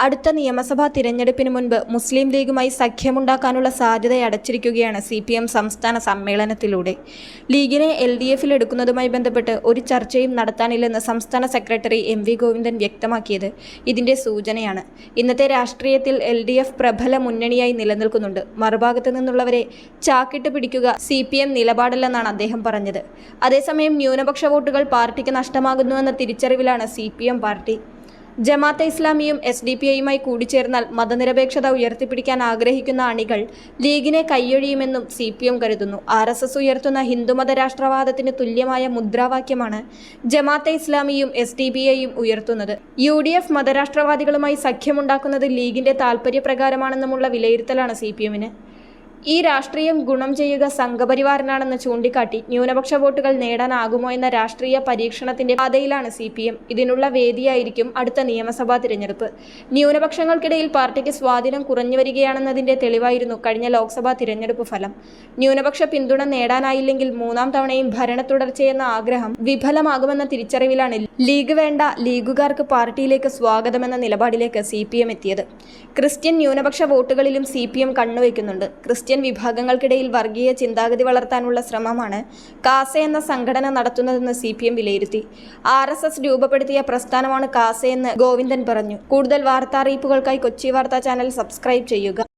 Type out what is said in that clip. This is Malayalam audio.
അടുത്ത നിയമസഭാ തിരഞ്ഞെടുപ്പിന് മുൻപ് മുസ്ലിം ലീഗുമായി സഖ്യമുണ്ടാക്കാനുള്ള സാധ്യത അടച്ചിരിക്കുകയാണ് സി പി എം സംസ്ഥാന സമ്മേളനത്തിലൂടെ. ലീഗിനെ എൽ ഡി എഫിൽ എടുക്കുന്നതുമായി ബന്ധപ്പെട്ട് ഒരു ചർച്ചയും നടത്താനില്ലെന്ന് സംസ്ഥാന സെക്രട്ടറി എം വി ഗോവിന്ദൻ വ്യക്തമാക്കിയത് ഇതിന്റെ സൂചനയാണ്. ഇന്നത്തെ രാഷ്ട്രീയത്തിൽ എൽ ഡി എഫ് പ്രബല മുന്നണിയായി നിലനിൽക്കുന്നുണ്ട്. മറുഭാഗത്ത് നിന്നുള്ളവരെ ചാക്കിട്ട് പിടിക്കുക സി പി എം നിലപാടല്ലെന്നാണ് അദ്ദേഹം പറഞ്ഞത്. അതേസമയം ന്യൂനപക്ഷ വോട്ടുകൾ പാർട്ടിക്ക് നഷ്ടമാകുന്നുവെന്ന തിരിച്ചറിവിലാണ് C P M party Jamaat-e ഇസ്ലാമിയും എസ് ഡി പി ഐയുമായി കൂടിച്ചേർന്നാൽ മതനിരപേക്ഷത ഉയർത്തിപ്പിടിക്കാൻ ആഗ്രഹിക്കുന്ന അണികൾ ലീഗിനെ കൈയൊഴിയുമെന്നും സി പി എം കരുതുന്നു. ആർ എസ് എസ് ഉയർത്തുന്ന ഹിന്ദുമത രാഷ്ട്രവാദത്തിന് തുല്യമായ മുദ്രാവാക്യമാണ് ജമാഅത്തെ ഇസ്ലാമിയും എസ് ഡി ബി ഐയും ഉയർത്തുന്നത്. യു ഡി എഫ് മതരാഷ്ട്രവാദികളുമായി സഖ്യമുണ്ടാക്കുന്നത് ലീഗിന്റെ താൽപര്യപ്രകാരമാണെന്നുമുള്ള വിലയിരുത്തലാണ് സി പി എമ്മിന്. ഈ രാഷ്ട്രീയം ഗുണം ചെയ്യുക സംഘപരിവാറിനാണെന്ന് ചൂണ്ടിക്കാട്ടി ന്യൂനപക്ഷ വോട്ടുകൾ നേടാനാകുമോ എന്ന രാഷ്ട്രീയ പരീക്ഷണത്തിന്റെ പാതയിലാണ് സി പി എം ഇതിനുള്ള വേദിയായിരിക്കും അടുത്ത നിയമസഭാ തിരഞ്ഞെടുപ്പ്. ന്യൂനപക്ഷങ്ങൾക്കിടയിൽ പാർട്ടിക്ക് സ്വാധീനം കുറഞ്ഞു വരികയാണെന്നതിന്റെ തെളിവായിരുന്നു കഴിഞ്ഞ ലോക്സഭാ തിരഞ്ഞെടുപ്പ് ഫലം. ന്യൂനപക്ഷ പിന്തുണ നേടാനായില്ലെങ്കിൽ മൂന്നാം തവണയും ഭരണ തുടർച്ചയെന്ന ആഗ്രഹം വിഫലമാകുമെന്ന തിരിച്ചറിവിലാണ് ലീഗ് വേണ്ട ലീഗുകാർക്ക് പാർട്ടിയിലേക്ക് സ്വാഗതമെന്ന നിലപാടിലേക്ക് സി പി എം എത്തിയത്. ക്രിസ്ത്യൻ ന്യൂനപക്ഷ വോട്ടുകളിലും സി പി എം കണ്ണുവയ്ക്കുന്നുണ്ട് ക്രിസ്ത്യൻ വിഭാഗങ്ങൾക്കിടയിൽ വർഗീയ ചിന്താഗതി വളർത്താനുള്ള ശ്രമമാണ് കാസ എന്ന സംഘടന നടത്തുന്നതെന്ന് സി പി എം വിലയിരുത്തി. ആർ എസ് എസ് രൂപപ്പെടുത്തിയ പ്രസ്ഥാനമാണ് കാസയെന്ന് ഗോവിന്ദൻ പറഞ്ഞു. കൂടുതൽ വാർത്താ അറിയിപ്പുകൾക്കായി കൊച്ചി വാർത്താ ചാനൽ സബ്സ്ക്രൈബ് ചെയ്യുക.